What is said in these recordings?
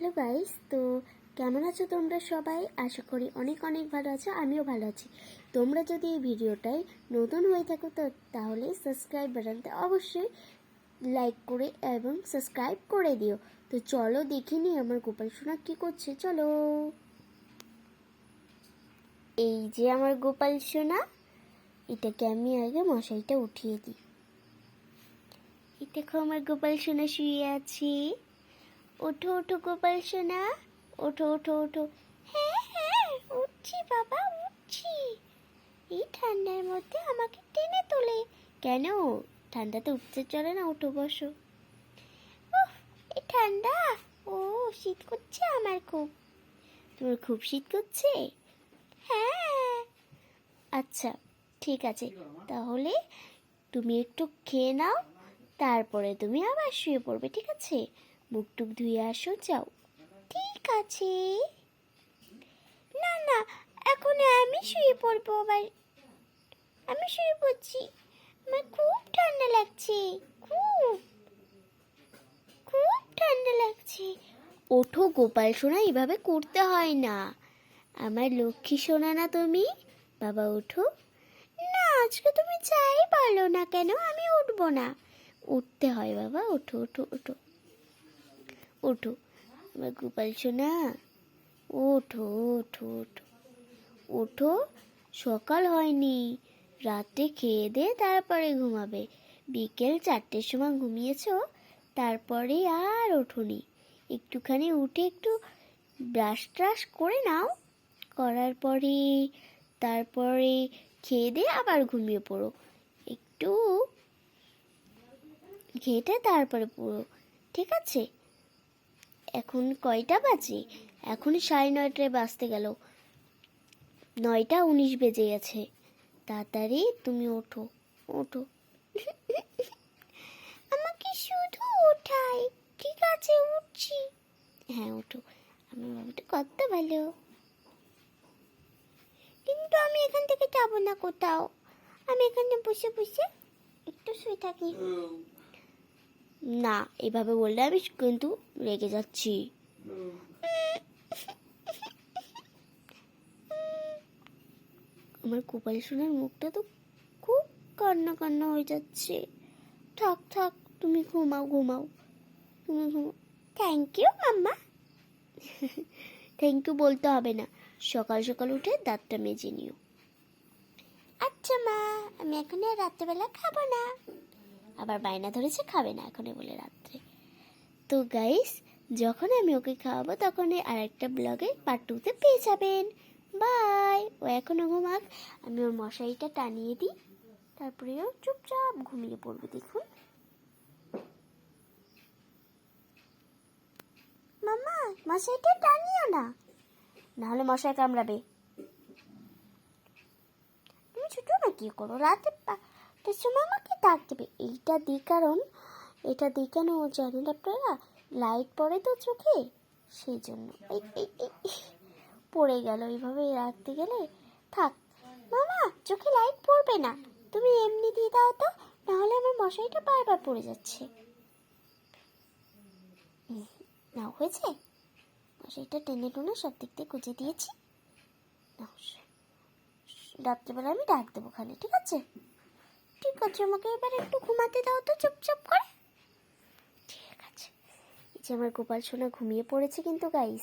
Hello guys, তো কেমন আছো তোমরা সবাই? আশা করি অনেক অনেক ভালো আছো, আমিও ভালো আছি। তোমরা যদি এই ভিডিওটাই নতুন হয়ে থাকো, তো তাহলে সাবস্ক্রাইব বাটনটা অবশ্যই লাইক করে এবং সাবস্ক্রাইব করে দিও। তো চলো দেখিনি আমার গোপাল সোনা কী করছে, চলো। এই যে আমার গোপাল সোনা, এটাকে আমি আগে মশাইটা উঠিয়ে দিই। দেখো আমার গোপাল সোনা শুয়ে আছে। ওঠো ওঠো গোপাল সোনা। ওঠো ওঠো ওঠো। হ্যাঁ হ্যাঁ উঠছি বাবা, উঠছি। এই ঠান্ডার মধ্যে আমাকে টেনে তোলে। কেন? ঠান্ডাতে উঠতে চলে না উঠো বসো। এই ঠান্ডা। ও, শীত করছে আমার খুব। তোমার খুব শীত করছে? হ্যাঁ। আচ্ছা ঠিক আছে। তাহলে তুমি একটু খেয়ে নাও, তারপরে তুমি আবার শুয়ে পড়বে, ঠিক আছে? মুখ টুক ধুয়ে আসো, যাও। ঠিক আছে। না না, এখন আমি শুয়ে পড়ব আবার। আমি শুয়ে পড়ছি। আমার খুব ঠান্ডা লাগছে, খুব। খুব ঠান্ডা লাগছে। ওঠো গোপাল সোনা, এভাবে করতে হয় না। আমার লক্ষ্মী সোনা না তুমি? বাবা, ওঠো। না, আজকে তুমি চাই বলো না কেন, আমি উঠবো না। উঠতে হয় বাবা, ওঠো ওঠো ওঠো। ওঠো আমার গোপাল সোনা, ওঠো ওঠো ওঠো। ওঠো, সকাল হয়নি, রাতে খেয়ে দে, তারপরে ঘুমাবে। বিকেল চারটের সময় ঘুমিয়েছো, তারপরে আর ওঠোনি। একটুখানি উঠে একটু ব্রাশ ট্রাশ করে নাও। করার পরে, তারপরে খেয়ে দিয়ে আবার ঘুমিয়ে পড়ো। একটু ঘেটে তারপরে পড়ো, ঠিক আছে? এখন কয়টা বাজে? এখন সাড়ে নয়টায় বাজতে গেল। নয়টা উনিশ বেজে গেছে। তাড়াতাড়ি তুমি ওঠো ওঠো। আমাকে শুধু ওঠাই ঠিক আছে, উঠছি। হ্যাঁ ওঠো। আমার বাবাটা কত ভালো। কিন্তু আমি এখান থেকে যাব না কোথাও। আমি এখানে বসে বসে একটু শুয়ে থাকি। না, এভাবে বললে আমি কিন্তু রেগে যাচ্ছি। আমার গোপাল সোনার মুখটা তো খুব কান্না কান্না হয়ে যাচ্ছে। থাক থাক, তুমি ঘুমাও ঘুমাও। তুমি ঘুমাও thank you mamma. Thank you বলতে হবে না। সকাল সকাল উঠে দাঁতটা মেজে নিও। আচ্ছা মা, আমি এখন রাত্রেবেলা খাব না। আবার বায়না ধরেছে, খাবে না এখন বলে রাত্রে। তো গাইস যখন আমি ওকে খাওয়াবো তখন আর একটা ব্লগে পার্ট টুতে পেয়ে যাবেন। বাই ও এখনও ঘুমাক। আমি ওর মশারিটা টানিয়ে দিই। তারপরে ও চুপচাপ ঘুমিয়ে পড়বে, দেখুন। মামা মশারিটা টানিও না। নাহলে মশাই কামড়াবে। তুমি ছোটো না কি করো? রাতে পাঁচটার সময় আমাকে ডাক দেবে। এইটা দিই কারণ, এটা দিই কেন ও জানেন আপনারা? লাইট পড়ে তো চোখে। সেই জন্য পড়ে গেল এইভাবে রাখতে গেলে। থাক। মামা, চোখে লাইট পড়বে না। তুমি এমনি দিয়ে দাও তো, নাহলে আমার মশারিটা বারবার পড়ে যাচ্ছে। না, হয়েছে? মশারিটা টেনে টুনে সব দিক দিয়ে গুজে দিয়েছি। রাত্রেবেলা আমি ডাক দেবো ওখানে, ঠিক আছে? ঠিক আছে, আমাকে এবার একটু ঘুমাতে দাও তো চুপচাপ করে। ঠিক আছে। এই যে আমার গোপাল সোনা ঘুমিয়ে পড়েছে কিন্তু গাইস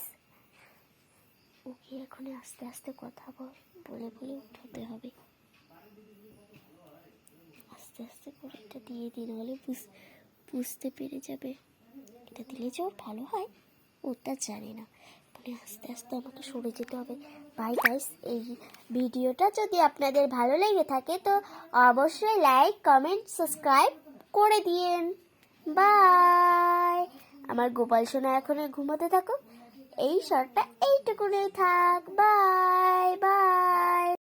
ওকে এখন আস্তে আস্তে কথা বল, বলে বলে উঠাতে হবে। আস্তে আস্তে করে দিয়ে দিন হলে বুঝ- বুঝতে পেরে যাবে। এটা দিলে যে ভালো হয়, ও তা জানে না। মানে আস্তে আস্তে আমাকে সরে যেতে হবে। বাই গাইস এই ভিডিওটা যদি আপনাদের ভালো লেগে থাকে তো অবশ্যই লাইক কমেন্ট সাবস্ক্রাইব করে দিয়েন। বাই আমার গোপাল সোনা এখন ঘুমোতে থাকুক। এই শর্টটা এইটুকুনেই থাক। Bye bye